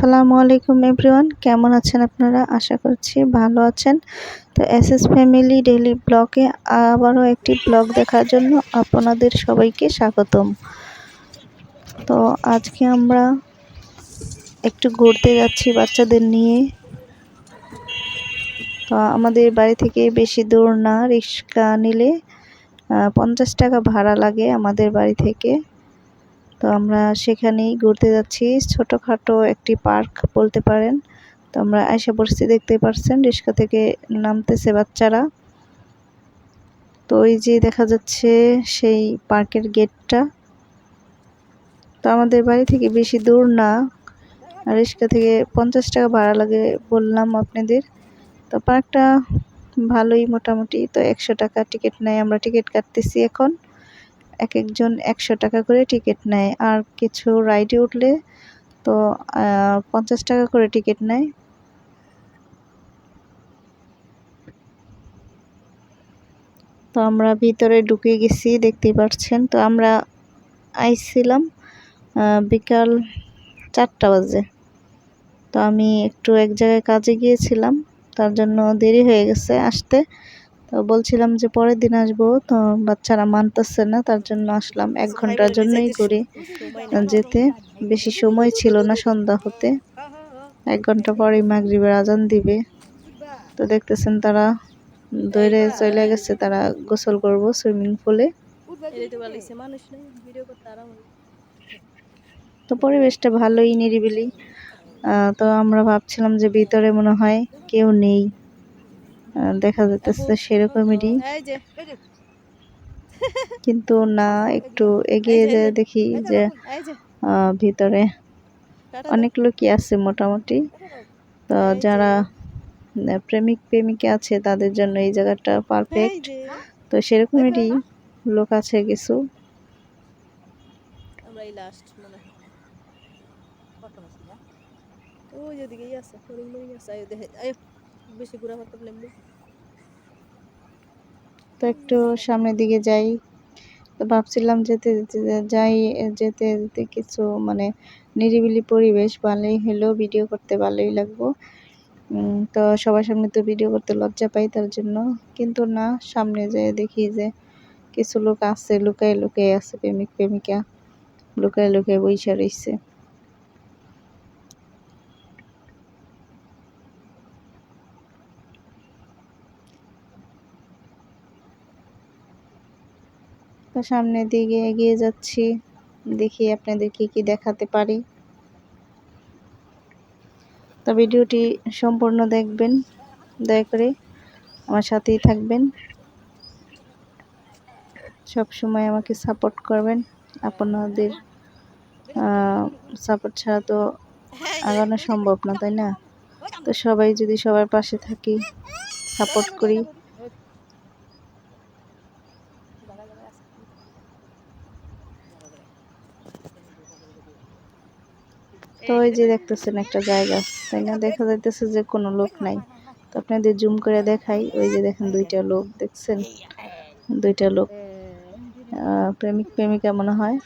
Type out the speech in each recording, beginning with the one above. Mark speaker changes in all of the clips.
Speaker 1: আসসালামু আলাইকুম এভরিওয়ান। কেমন আছেন আপনারা? আশা করছি ভালো আছেন। তো এস এস ফ্যামিলি ডেইলি ব্লগে আবারও একটি ব্লগ দেখার জন্য আপনাদের সবাইকে স্বাগতম। তো আজকে আমরা একটু ঘুরতে যাচ্ছি বাচ্চাদের নিয়ে। তো আমাদের বাড়ি থেকে বেশি দূর না, রিক্সা নিলে পঞ্চাশ টাকা ভাড়া লাগে আমাদের বাড়ি থেকে। তো আমরা সেখানেই ঘুরতে যাচ্ছি। ছোটোখাটো একটি পার্ক বলতে পারেন। তো আমরা আয়সা পড়ছি দেখতে পারছেন, রিক্সা থেকে নামতেছে বাচ্চারা। তো ওই যে দেখা যাচ্ছে সেই পার্কের গেটটা। তো আমাদের বাড়ি থেকে বেশি দূর না। রিক্সা থেকে পঞ্চাশ টাকা ভাড়া লাগে বললাম আপনাদের। তো পার্কটা ভালোই মোটামুটি। তো একশো টাকা টিকিট নেয়, আমরা টিকিট কাটতেছি এখন। এক একজন একশো টাকা করে টিকিট নেয়। আর কিছু রাইডে উঠলে তো পঞ্চাশ টাকা করে টিকিট নেয়। তো আমরা ভিতরে ঢুকে গেছি দেখতেই পাচ্ছেন। তো আমরা আইছিলাম বিকাল চারটা বাজে। তো আমি একটু এক জায়গায় কাজে গিয়েছিলাম, তার জন্য দেরি হয়ে গেছে আসতে। তো বলছিলাম যে পরের দিন আসব তো বাচ্চারা মানতেছে না তার জন্য আসলাম। এক ঘণ্টার জন্যই করি যেতে। বেশি সময় ছিল না সন্ধ্যা হতে। এক ঘণ্টা পরেই মাগরিবের আজান দিবে। তো দেখতেছেন তারা দৌড়ে চলে গেছে তারা গোসল করব সুইমিং পুলে। তো পরিবেশটা ভালোই নিরিবিলি। তো আমরা ভাবছিলাম যে ভিতরে মনে হয় কেউ নেই। দেখা যাইতেছে সেরকমই কিন্তু না একটু এগিয়ে যেয়ে দেখি যে ভিতরে অনেক লোকই আছে মোটামুটি। তো যারা প্রেমিক প্রেমিকা আছে তাদের জন্য এই জায়গাটা পারফেক্ট তো সেরকমই লোক আছে কিছু। ওই ওদিকেই আছে বেশি তো একটু সামনের দিকে যাই। তো ভাবছিলাম যেতে যেতে যাই, যেতে যেতে কিছু মানে নিরিবিলি পরিবেশ, ভালোই হলো ভিডিও করতে ভালোই লাগবো। তো সবার সামনে তো ভিডিও করতে লজ্জা পাই তার জন্য। কিন্তু না, সামনে যেয়ে দেখি যে কিছু লোক আছে, লুকায় লুকায় আছে, প্রেমিক প্রেমিকা, লুকায় লুকায় বৈশা রয়েছে সামনের দিকে এগিয়ে যাচ্ছি। দেখি আপনাদের কি কি দেখাতে পারি। তো ভিডিওটি সম্পূর্ণ দেখবেন। দয়া করে আমার সাথেই থাকবেন। সব সময় আমাকে সাপোর্ট করবেন। আপনাদের সাপোর্ট ছাড়া তো আগানো সম্ভব না, তাই না? তো সবাই যদি সবার পাশে থাকি, সাপোর্ট করি তো ওই যে দেখতেছেন একটা জায়গা, তাই না? দেখা যাইতেছে যে কোনো লোক নাই। তো আপনাদের জুম করে দেখাই, ওই যে দেখেন দুইটা লোক, দেখছেন? দুইটা লোক প্রেমিক প্রেমিকা মনে হয়।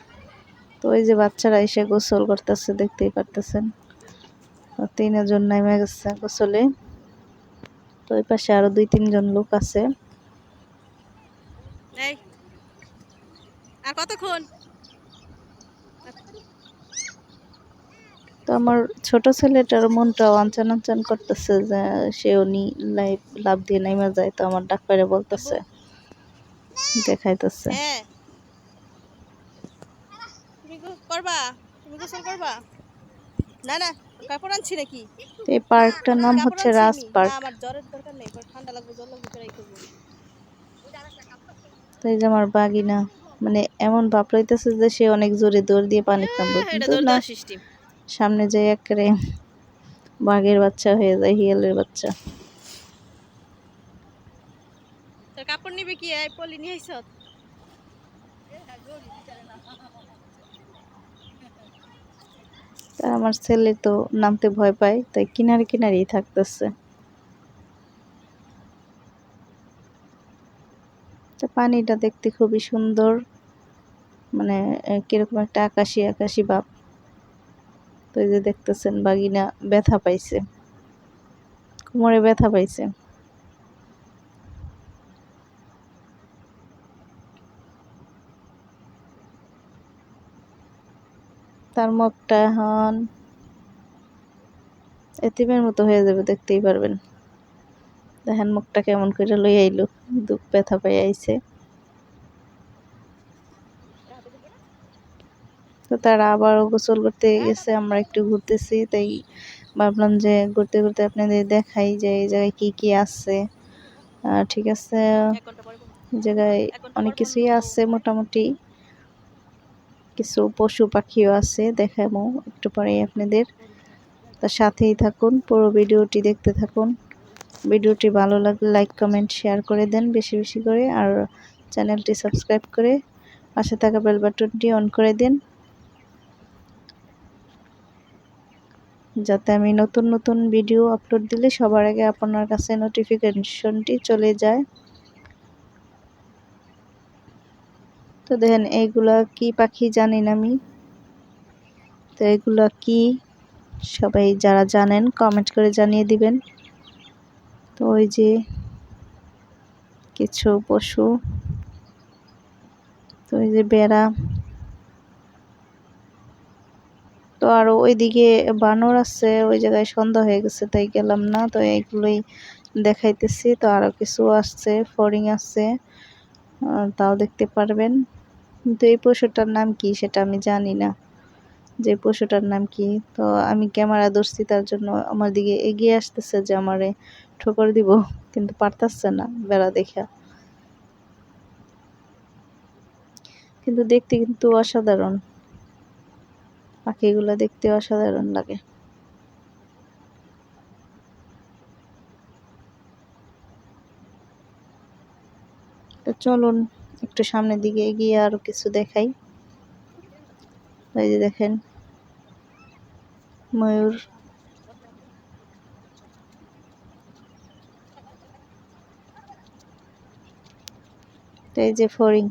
Speaker 1: তো ওই যে বাচ্চারা এসে গোসল করতেছে, দেখতেই পারতেছেন। তিনজন নামে গেছে গোসলে। তো ওই পাশে আরও দুই তিনজন লোক আছে কতক্ষণ তো আমার ছোট ছেলেটার মনটাও আনচান আনচান করতেছে যে সেও নি লাইফ লাভ দিয়ে নেমে যায় তো আমার ডাক্তারে বলতেছে দেখাইতেছে। হ্যাঁ। করবা? তুমি গোসল করবা? না না কাপড় আনছি নাকি? এই পার্কটার নাম হচ্ছে রাজ পার্ক। আমার জ্বরের দরকার নেই ঠান্ডা লাগবে জল লাগবে ট্রাই করব। তো এই যে আমার বাগিনা মানে এমন বাপ লইতেছে যে সে অনেক জোরে দৌড় দিয়ে পানি নামবে হ্যাঁ, কিন্তু না সামনে যাই একেবারে বাঘের বাচ্চা হয়ে যায় হিয়ালের বাচ্চা। তোর কাপড় নিবে কি? আই পলি নিয়ে আইছ আমার ছেলে তো নামতে ভয় পায় তাই কিনারে কিনারেই থাকতেছে। পানিটা দেখতে খুবই সুন্দর মানে কীরকম একটা আকাশি আকাশি ভাব তো এই যে দেখতেছেন, বাগিনা ব্যথা পাইছে। কোমরে ব্যথা পাইছে। তার মুখটা এখন এতিমের মতো হয়ে যাবে, দেখতেই পারবেন। দেখেন মুখটা কেমন করে লই আইলো, দুঃখ ব্যথা পাই আইছে। তো তারা আবারও গোসল করতে গেছে আমরা একটু ঘুরতেছি তাই ভাবলাম যে ঘুরতে ঘুরতে আপনাদের দেখাই যে এই জায়গায় কী কি আছে। ঠিক আছে জায়গায় অনেক কিছুই আছে মোটামুটি। কিছু পশু পাখিও আছে দেখাবো একটু পরেই আপনাদের। তার সাথেই থাকুন পুরো ভিডিওটি দেখতে থাকুন। ভিডিওটি ভালো লাগলে লাইক কমেন্ট শেয়ার করে দেন বেশি বেশি করে। আর চ্যানেলটি সাবস্ক্রাইব করে পাশে থাকা বেল বাটনটি অন করে দিন। যাতে আমি নতুন নতুন ভিডিও আপলোড দিলে সবার আগে আপনার কাছে নোটিফিকেশনটি চলে যায়। তো দেখেন, এইগুলা কি পাখি জানি না আমি? তো এগুলা কি? সবাই যারা জানেন কমেন্ট করে জানিয়ে দিবেন। তো ওই যে কিছু পশু, তো ওই যে বেড়া। তো আর ওইদিকে বানর আছে, ওই জায়গায় সন্ধ্যা হয়ে গেছে, তাই গেলাম না, তো এইগুলোই দেখাইতেছি, তো আরও কিছু আসছে ফরিং আছে তাও দেখতে পারবেন। কিন্তু এই পশুটার নাম কি সেটা আমি জানি না, যে পশুটার নাম কি? তো আমি ক্যামেরা ধরছি, তার জন্য আমার দিকে এগিয়ে আসতেছে যে আমারে ঠোকর দিব, কিন্তু পারতাছে না বেড়া দেখা। কিন্তু দেখতে কিন্তু অসাধারণ। পাখিগুলো দেখতে অসাধারণ লাগে। তো চলুন একটু সামনের দিকে এগিয়ে আরও কিছু দেখাই। এই যে দেখেন, ময়ূর। এই যে ফরিং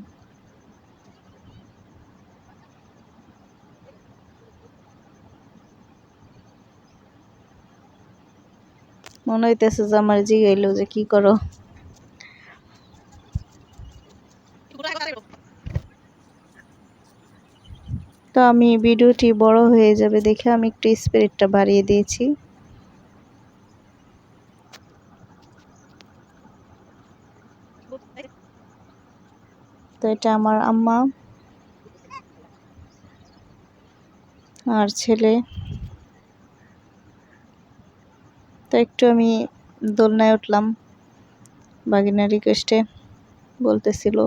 Speaker 1: মনে হইতেছে যে আমার জিগাইলো যে কি করো? তো আমি ভিডিওটি বড় হয়ে যাবে দেখে আমি একটু স্পিরিটটা বাড়িয়ে দিয়েছি। তো এটা আমার আম্মা। আর ছেলে। তো একটু আমি দোলনায় উঠলাম। বাগিনা রিকোয়েস্টে বলতেছিল।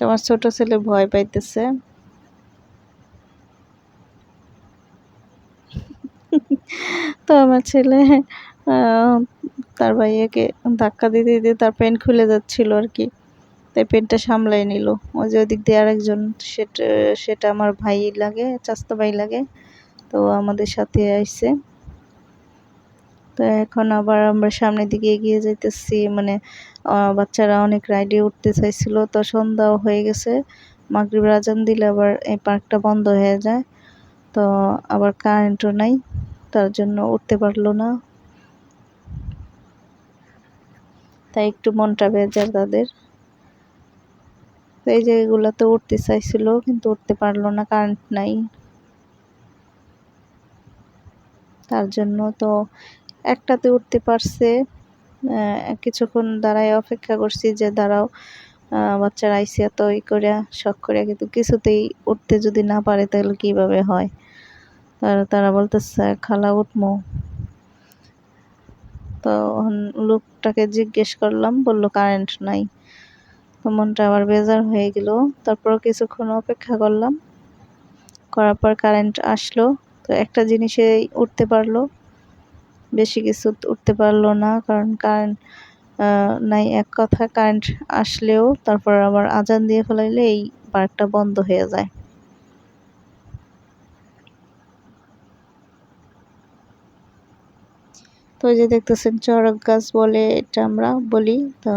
Speaker 1: তোমার ছোট ছেলে ভয় পাইতেছে। তো আমার ছেলে তার ভাইয়াকে ধাক্কা দিতে দিতে তার প্যান্ট খুলে যাচ্ছিল আর কি। তাই পেনটা সামলাই নিল। ওই যে ওদিক দিয়ে আরেকজন, সেটা সেটা আমার ভাই লাগে, চাস্তো ভাই লাগে, তো আমাদের সাথে আইসে তো এখন আবার আমরা সামনের দিকে এগিয়ে যাইতেছি মানে বাচ্চারা অনেক রাইডে উঠতে চাইছিল, তো সন্ধ্যাও হয়ে গেছে। মাগরিব আজান দিলে আবার এই পার্কটা বন্ধ হয়ে যায়, তো আবার কারেন্টও নাই, তার জন্য উঠতে পারল না। তাই একটু মনটা বেজার তাদের। এই জায়গাগুলোতে উঠতে চাইছিল, কিন্তু উঠতে পারল না কারেন্ট নাই। তার জন্য তো একটাতে উঠতে পারছে কিছুক্ষণ দাঁড়ায় অপেক্ষা করছি যে, দাঁড়াও বাচ্চারা আইসি এত ই করে শখ করে কিন্তু কিছুতেই উঠতে যদি না পারে, তাহলে কীভাবে হয়? তারা তারা বলতেছে, খালা, উঠমো। তো লোকটাকে জিজ্ঞেস করলাম, বলল কারেন্ট নাই। মনটা আবার বেজার হয়ে গেল। তারপর কিছুক্ষণ অপেক্ষা করলাম। করার পর কারেন্ট আসলো, তো একটা জিনিসে উঠতে পারল। বেশি কিছু উঠতে পারল না, কারণ কারেন্ট নাই এক কথা কারেন্ট আসলেও তারপর আবার আজান দিয়ে ফেলাইলে এই পার্কটা বন্ধ হয়ে যায়। তো যে দেখতেছেন, চড়ক গাছ বলে এটা আমরা বলি, তো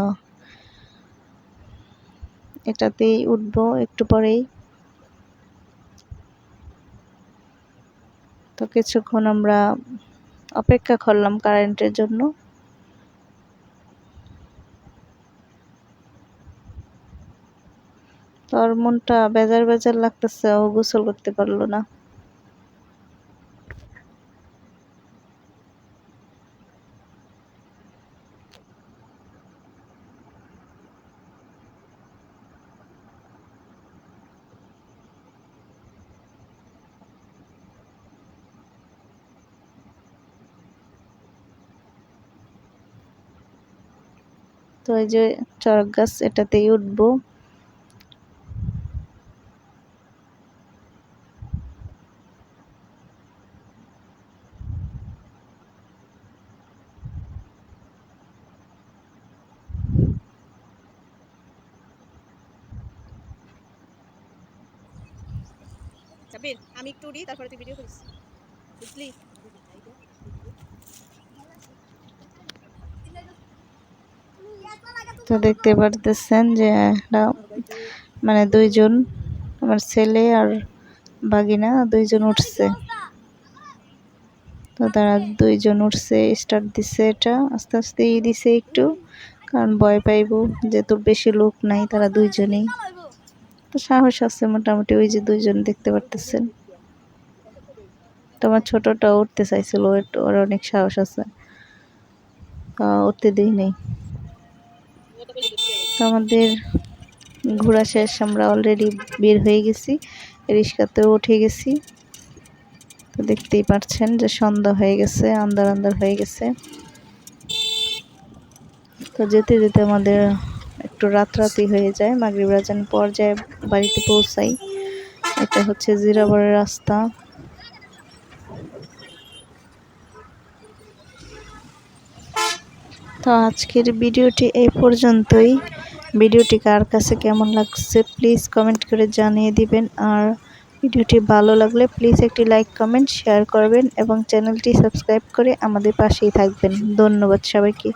Speaker 1: এটাতেই উঠব, একটু পরেই। তো কিছুক্ষণ আমরা অপেক্ষা করলাম কারেন্টের জন্য। তোর মনটা বেজার বেজার লাগতেছে, ও গোসল করতে পারল না। তো এই যে চড়ক গাছ, এটাতেই উঠবো।
Speaker 2: আমি একটু উড়ি, তারপরে তুই ভিডিও করিস। বুঝলি?
Speaker 1: তো দেখতে পারতেছেন যে একটা মানে দুইজন আমার ছেলে আর বাগিনা দুইজন উঠছে। তো তারা দুইজন উঠছে স্টার্ট দিছে এটা, আস্তে আস্তে ই দিছে একটু, কারণ ভয় পাইবো যেহেতু বেশি লোক নাই, তারা দুইজনেই। তো সাহস আছে মোটামুটি ওই যে দুইজন দেখতে পারতেছেন। তোমার ছোটটা উঠতে চাইছিল, ওর- অনেক সাহস আছে। উঠতে দিই নেই। তো আমাদের ঘোরা শেষ, আমরা অলরেডি বের হয়ে গেছি রিক্সাতেও উঠে গেছি। তো দেখতেই পাচ্ছেন যে সন্ধ্যা হয়ে গেছে আন্দার আন্দার হয়ে গেছে। তো যেতে যেতে আমাদের একটু রাত রাতরাতি হয়ে যায়, মাগরিব রাজান পর্যায়ে বাড়িতে পৌঁছাই। এটা হচ্ছে জিরাবরের রাস্তা। তো আজকের ভিডিওটি এই পর্যন্তই। ভিডিওটি কার কাছে কেমন লাগছে প্লিজ কমেন্ট করে জানিয়ে দিবেন। আর ভিডিওটি ভালো লাগলে প্লিজ একটি লাইক, কমেন্ট, শেয়ার করবেন এবং চ্যানেলটি সাবস্ক্রাইব করে আমাদের পাশেই থাকবেন। ধন্যবাদ সবাইকে।